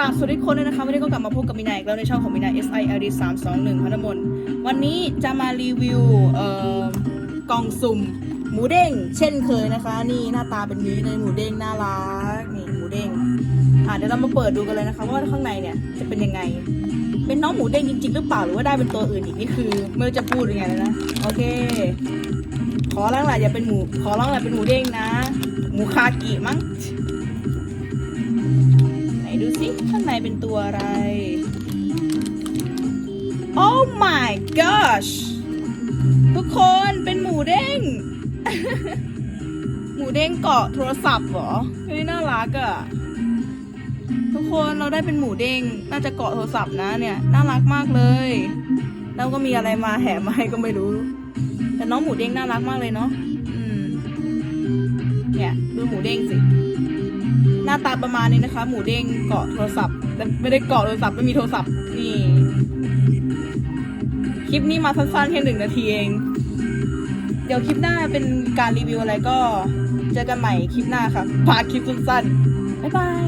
ราบสวัสดีทุกคนด้วยนะคะวันนี้ก็กลับมาพบกับมินายอีกแล้วในช่องของมินาย S I L D 3 2 1พันธมนต์วันนี้จะมารีวิวเอ่อกล่องสุ่ม หมูเด้ง เช่นเคยนะคะ นี่หน้าตาเป็นนี้เลยหมูเด้งน่ารักนี่หมูเด้งอะเดี๋ยวเรามาเปิดดูกันเลยนะคะ ว่าข้างในเนี่ยจะเป็นยังไง เป็นน้องหมูเด้งจริงๆหรือเปล่าหรือว่าได้เป็นตัวอื่นอีกนี่คือไม่รู้จะพูดยังไงเลยนะโอเค ขอร้องหละอย่าเป็นหมูขอร้องหละเป็นหมูเด้งนะ หมูคากิมั้ง ข้างในเป็นตัวอะไร Oh my gosh ทุกคนเป็นหมูเด้ง หมูเด้งเกาะโทรศัพท์เหรอเฮ้ยน่ารักอะทุกคนเราได้เป็นหมูเด้งน่าจะเกาะโทรศัพท์นะเนี่ยน่ารักมากเลย แล้วก็มีอะไรมาแห่มาให้ก็ไม่รู้ แต่น้องหมูเด้งน่ารักมากเลยเนาะเนี่ยดูหมูเด้งสิ หน้าตาประมาณนี้นะคะ หมูเด้งเกาะโทรศัพท์แต่ไม่ได้เกาะโทรศัพท์ไม่มีโทรศัพท์นี่ คลิปนี้มาสั้นๆแค่หนึ่งนาทีเอง เดี๋ยวคลิปหน้าเป็นการรีวิวอะไรก็ เจอกันใหม่คลิปหน้าค่ะฝากคลิปสั้นๆบ๊ายบาย